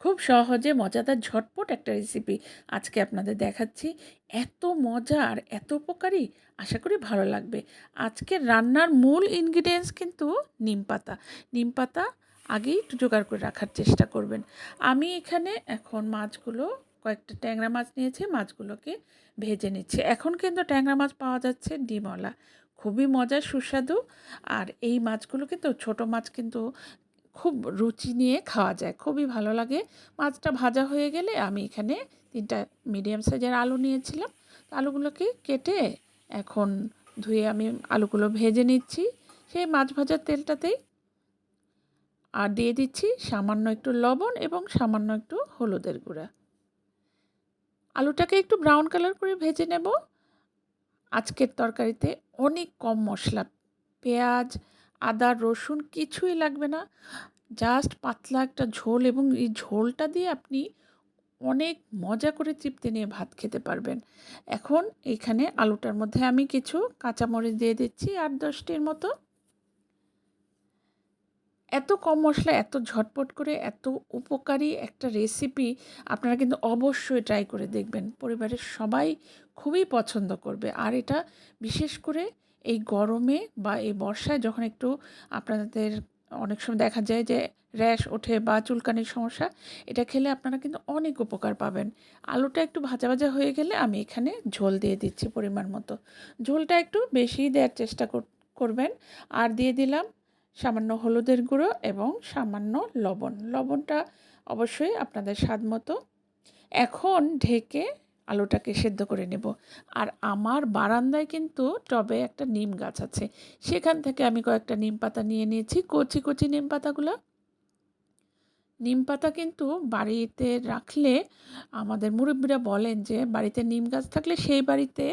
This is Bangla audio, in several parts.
খুব সহজে মজাদার ঝটপট একটা রেসিপি আজকে আপনাদের দেখাচ্ছি। এত মজার, এত উপকারী, আশা করি ভালো লাগবে। আজকে রান্নার মূল ইনগ্রিডিয়েন্টস কিন্তু নিম পাতা। নিম পাতা আগেই একটু জোগাড় করে রাখার চেষ্টা করবেন। আমি এখানে এখন মাছগুলো, কয়েকটা ট্যাংরা মাছ নিয়েছি, মাছগুলোকে ভেজে নিচ্ছি। এখন কিন্তু ট্যাংরা মাছ পাওয়া যাচ্ছে ডিমওয়ালা। খুবই মজার, সুস্বাদু। আর এই মাছগুলো কিন্তু, ছোট মাছ কিন্তু খুব রুচি নিয়ে খাওয়া যায়, খুবই ভালো লাগে। মাছটা ভাজা হয়ে গেলে আমি এখানে তিনটা মিডিয়াম সাইজের আলু নিয়েছিলাম। আলুগুলোকে কেটে এখন ধুয়ে আমি আলুগুলো ভেজে নিচ্ছি। সেই মাছ ভাজার তেলটাতেই আর দিয়ে দিচ্ছি সামান্য একটু লবণ এবং সামান্য একটু হলুদের গুঁড়া। আলুটাকে একটু ব্রাউন কালার করে ভেজে নেব। আজকের তরকারিতে অনেক কম মশলা, পেঁয়াজ আদা, রসুন কিছুই লাগবে না। জাস্ট পাতলা একটা ঝোল এবং এই ঝোলটা দিয়ে আপনি অনেক মজা করে তৃপ্তি নিয়ে ভাত খেতে পারবেন। এখন এখানে আলুটার মধ্যে আমি কিছু কাঁচামরিচ দিয়ে দিচ্ছি আট দশটির মতো। এত কম মশলা, এত ঝটপট করে, এত উপকারী একটা রেসিপি আপনারা কিন্তু অবশ্যই ট্রাই করে দেখবেন। পরিবারের সবাই খুবই পছন্দ করবে। আর এটা বিশেষ করে এই গরমে বা এই বর্ষায় যখন একটু আপনাদের অনেক সময় দেখা যায় যে র্যাশ ওঠে বা চুলকানির সমস্যা, এটা খেলে আপনারা কিন্তু অনেক উপকার পাবেন। আলুটা একটু ভাজা ভাজা হয়ে গেলে আমি এখানে ঝোল দিয়ে দিচ্ছি পরিমাণ মতো। ঝোলটা একটু বেশি দেওয়ার চেষ্টা করবেন। আর দিয়ে দিলাম সামান্য হলুদের গুঁড়ো এবং সামান্য লবণ। লবণটা অবশ্যই আপনাদের স্বাদ মতো। এখন ঢেকে আলুটাকে সেদ্ধ করে নেব। আর আমার বারান্দায় কিন্তু টবে একটা নিম গাছ আছে। সেখান থেকে আমি কয়েকটা নিম পাতা নিয়ে নিয়েছি। কচি কচি নিম পাতাগুলো। নিম পাতা কিন্তু বাড়িতে রাখলে আমাদের মুরব্বীরা বলেন যে, বাড়িতে নিম গাছ থাকলে সেই বাড়িতে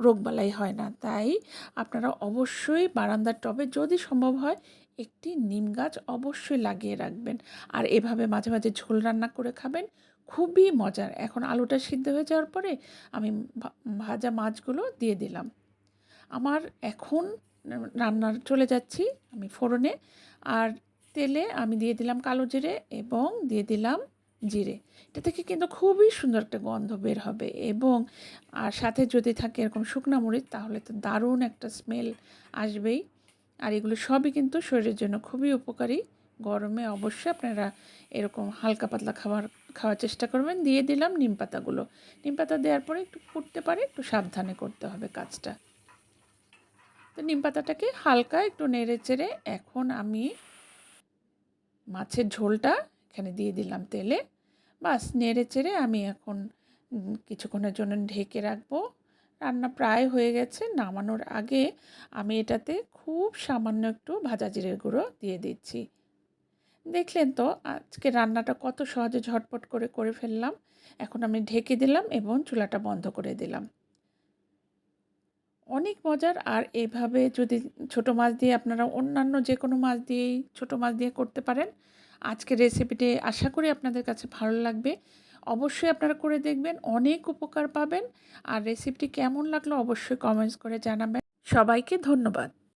রোগবালাই হয় না। তাই আপনারা অবশ্যই বারান্দার টবে যদি সম্ভব হয়, একটি নিম গাছ অবশ্যই লাগিয়ে রাখবেন। আর এভাবে মাঝে মাঝে ঝোল রান্না করে খাবেন। খুবই মজার। এখন আলুটা সিদ্ধ হয়ে যাওয়ার পরে আমি ভাজা মাছগুলো দিয়ে দিলাম। আমার এখন রান্নার চলে যাচ্ছি আমি ফোড়নে। আর তেলে আমি দিয়ে দিলাম কালো জিরে এবং দিয়ে দিলাম জিরে। এটা থেকে কিন্তু খুবই সুন্দর একটা গন্ধ বের হবে এবং আর সাথে যদি থাকে এরকম শুকনা মরিচ তাহলে তো দারুণ একটা স্মেল আসবেই। আর এগুলো সবই কিন্তু শরীরের জন্য খুবই উপকারী। গরমে অবশ্যই আপনারা এরকম হালকা পাতলা খাবার খাওয়ার চেষ্টা করবেন। দিয়ে দিলাম নিম পাতাগুলো। নিম পাতা দেওয়ার পরে একটু ফুটতে পারে, একটু সাবধানে করতে হবে কাজটা। তো নিম পাতাটাকে হালকা একটু নেড়ে চেড়ে এখন আমি মাছের ঝোলটা এখানে দিয়ে দিলাম তেলে। বাস, নেড়ে চেড়ে আমি এখন কিছুক্ষণের জন্য ঢেকে রাখব। রান্না প্রায় হয়ে গেছে, নামানোর আগে আমি এটাতে খুব সামান্য একটু ভাজা জিরের গুঁড়ো দিয়ে দিচ্ছি। দেখলেন তো, আজকে রান্নাটা কত সহজে ঝটপট করে করে ফেললাম। এখন আমি ঢেকে দিলাম এবং চুলাটা বন্ধ করে দিলাম। অনেক মজার, আর এভাবে যদি ছোট মাছ দিয়ে আপনারা অন্যান্য যে কোনো মাছ দিয়েই ছোট মাছ দিয়ে করতে পারেন, আজকের রেসিপিটি আশা করি আপনাদের কাছে ভালো লাগবে। অবশ্যই আপনারা করে দেখবেন, অনেক উপকার পাবেন। আর রেসিপিটি কেমন লাগল অবশ্যই কমেন্টস করে জানাবেন। সবাইকে ধন্যবাদ।